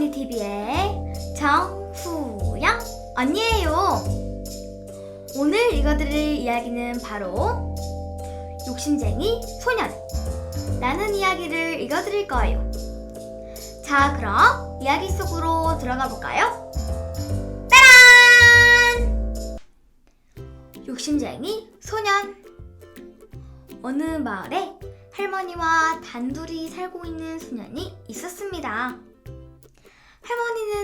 언니 TV의 정후영 언니예요. 오늘 읽어드릴 이야기는 바로 욕심쟁이 소년 라는 이야기를 읽어드릴 거예요. 자, 그럼 이야기 속으로 들어가 볼까요? 따란! 욕심쟁이 소년 어느 마을에 할머니와 단둘이 살고 있는 소년이 있었습니다.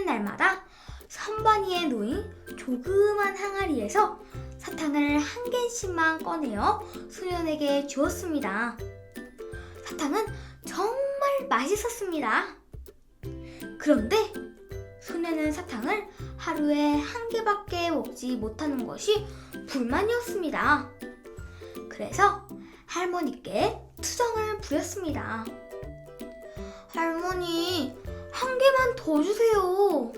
날마다 선반위에 놓인 조그만 항아리에서 사탕을 한 개씩만 꺼내어 소년에게 주었습니다. 사탕은 정말 맛있었습니다. 그런데 소년은 사탕을 하루에 한 개밖에 먹지 못하는 것이 불만이었습니다. 그래서 할머니께 투정을 부렸습니다. 할머니, 한 개만 더 주세요.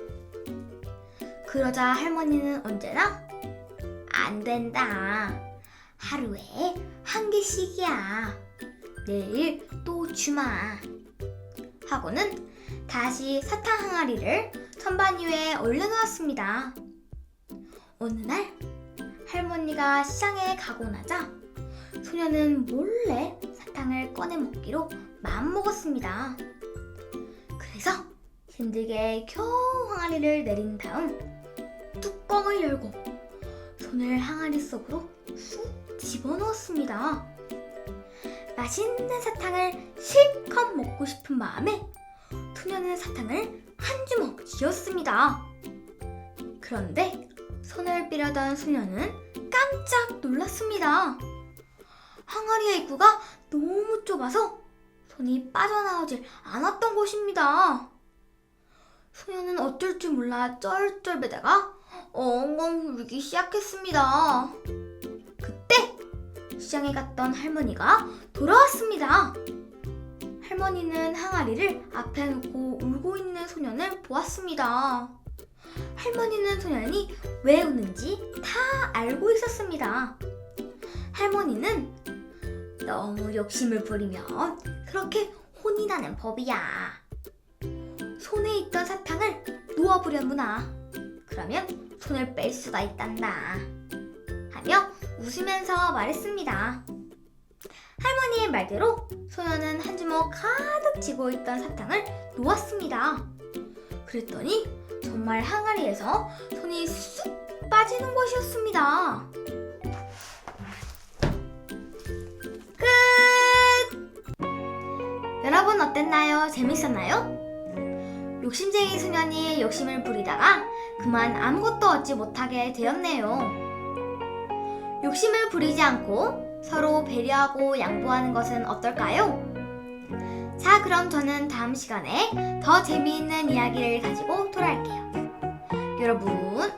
그러자 할머니는 언제나 안 된다. 하루에 한 개씩이야. 내일 또 주마. 하고는 다시 사탕 항아리를 선반 위에 올려놓았습니다. 어느 날 할머니가 시장에 가고 나자 소녀는 몰래 사탕을 꺼내 먹기로 마음먹었습니다. 힘들게 겨우 항아리를 내린 다음 뚜껑을 열고 손을 항아리 속으로 쑥 집어넣었습니다. 맛있는 사탕을 실컷 먹고 싶은 마음에 소녀는 사탕을 한 주먹 쥐었습니다. 그런데 손을 삐려던 소녀는 깜짝 놀랐습니다. 항아리의 입구가 너무 좁아서 손이 빠져나오질 않았던 것입니다. 소녀는 어쩔 줄 몰라 쩔쩔매다가 엉엉 울기 시작했습니다. 그때 시장에 갔던 할머니가 돌아왔습니다. 할머니는 항아리를 앞에 놓고 울고 있는 소년을 보았습니다. 할머니는 소년이 왜 우는지 다 알고 있었습니다. 할머니는 너무 욕심을 부리면 그렇게 혼이 나는 법이야. 손에 있던 사탕을 놓아보려무나. 그러면 손을 뺄 수가 있단다. 하며 웃으면서 말했습니다. 할머니의 말대로 소녀는 한 주먹 가득 쥐고 있던 사탕을 놓았습니다. 그랬더니 정말 항아리에서 손이 쑥 빠지는 것이었습니다. 끝! 여러분 어땠나요? 재밌었나요? 욕심쟁이 소년이 욕심을 부리다가 그만 아무것도 얻지 못하게 되었네요. 욕심을 부리지 않고 서로 배려하고 양보하는 것은 어떨까요? 자, 그럼 저는 다음 시간에 더 재미있는 이야기를 가지고 돌아올게요. 여러분,